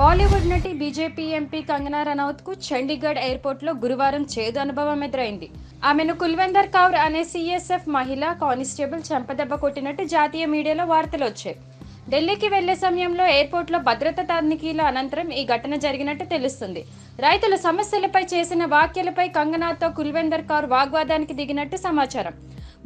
బాలీవుడ్ నటి BJP MP Kangana రనౌత్కు చండీగఢ్ ఎయిర్పోర్ట్లో గురువారం చేదు అనుభవం ఎదురైంది. ఆమెను కుల్వెందర్ కౌర్ అనే సీఎస్ఎఫ్ మహిళా కానిస్టేబుల్ చెంపదెబ్బ కొట్టినట్టు జాతీయ మీడియాలో వార్తలు వచ్చాయి. ఢిల్లీకి వెళ్ళే సమయంలో ఎయిర్పోర్ట్లో భద్రతా తనిఖీల అనంతరం ఈ ఘటన జరిగినట్టు తెలుస్తుంది. రైతుల సమస్యలపై చేసిన వ్యాఖ్యలపై కంగనాతో కుల్వెందర్ కౌర్ వాగ్వాదానికి దిగినట్టు సమాచారం.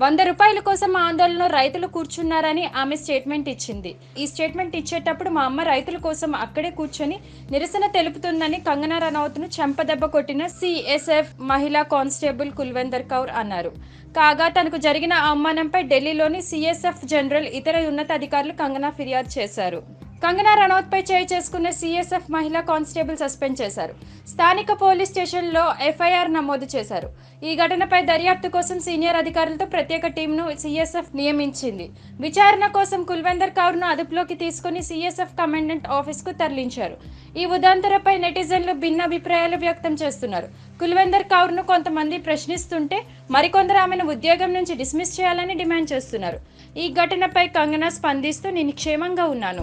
వంద రూపాయల కోసం ఆందోళనలో రైతులు కూర్చున్నారని ఆమె స్టేట్మెంట్ ఇచ్చింది. ఈ స్టేట్మెంట్ ఇచ్చేటప్పుడు మా అమ్మ రైతుల కోసం అక్కడే కూర్చొని నిరసన తెలుపుతుందని కంగనా రనౌత్ను చెంపదెబ్బ కొట్టిన సిఎస్ఎఫ్ మహిళా కానిస్టేబుల్ కుల్వెందర్ కౌర్ అన్నారు. కాగా తనకు జరిగిన అవమానంపై ఢిల్లీలోని సిఎస్ఎఫ్ జనరల్ ఇతర ఉన్నతాధికారులు కంగనా ఫిర్యాదు చేశారు. కంగనా రనౌత్పై చేయి చేసుకున్న సిఎస్ఎఫ్ మహిళా కానిస్టేబుల్ సస్పెండ్ చేశారు. స్థానిక పోలీస్ స్టేషన్లో ఎఫ్ఐఆర్ నమోదు చేశారు. ఈ ఘటనపై దర్యాప్తు కోసం సీనియర్ అధికారులతో ప్రత్యేక టీంను సీఎస్ఎఫ్ నియమించింది. విచారణ కోసం కుల్వెందర్ కౌర్ను అదుపులోకి తీసుకుని సీఎస్ఎఫ్ కమాండెంట్ ఆఫీస్కు తరలించారు. ఈ ఉదంతరపై నెటిజన్లు భిన్న అభిప్రాయాలు వ్యక్తం చేస్తున్నారు. కుల్వెందర్ కౌర్ను కొంతమంది ప్రశ్నిస్తుంటే మరికొందరు ఆమెను ఉద్యోగం నుంచి డిస్మిస్ చేయాలని డిమాండ్ చేస్తున్నారు. ఈ ఘటనపై కంగనా స్పందిస్తూ నేను క్షేమంగా ఉన్నాను.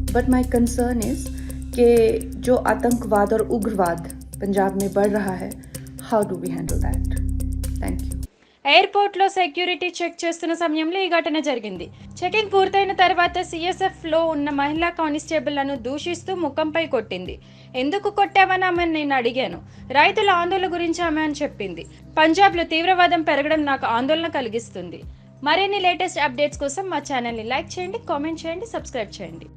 बट माई कंसर्न इज़ कि जो आतंकवाद और उग्रवाद पंजाब में बढ़ रहा है how do we handle that thank you ఎయిర్పోర్ట్లో సెక్యూరిటీ చెక్ చేస్తున్న సమయంలో ఈ ఘటన జరిగింది చెకింగ్ పూర్తయిన తర్వాత సిఎస్ఎఫ్ లో ఉన్న మహిళా కానిస్టేబుల్లను దూషిస్తూ ముఖంపై కొట్టింది ఎందుకు కొట్టావని ఆమె నేను అడిగాను రైతుల ఆందోళన గురించి ఆమె అని చెప్పింది పంజాబ్లో తీవ్రవాదం పెరగడం నాకు ఆందోళన కలిగిస్తుంది మరిన్ని లేటెస్ట్ అప్డేట్స్ కోసం మా ఛానల్ని లైక్ చేయండి కామెంట్ చేయండి సబ్స్క్రైబ్ చేయండి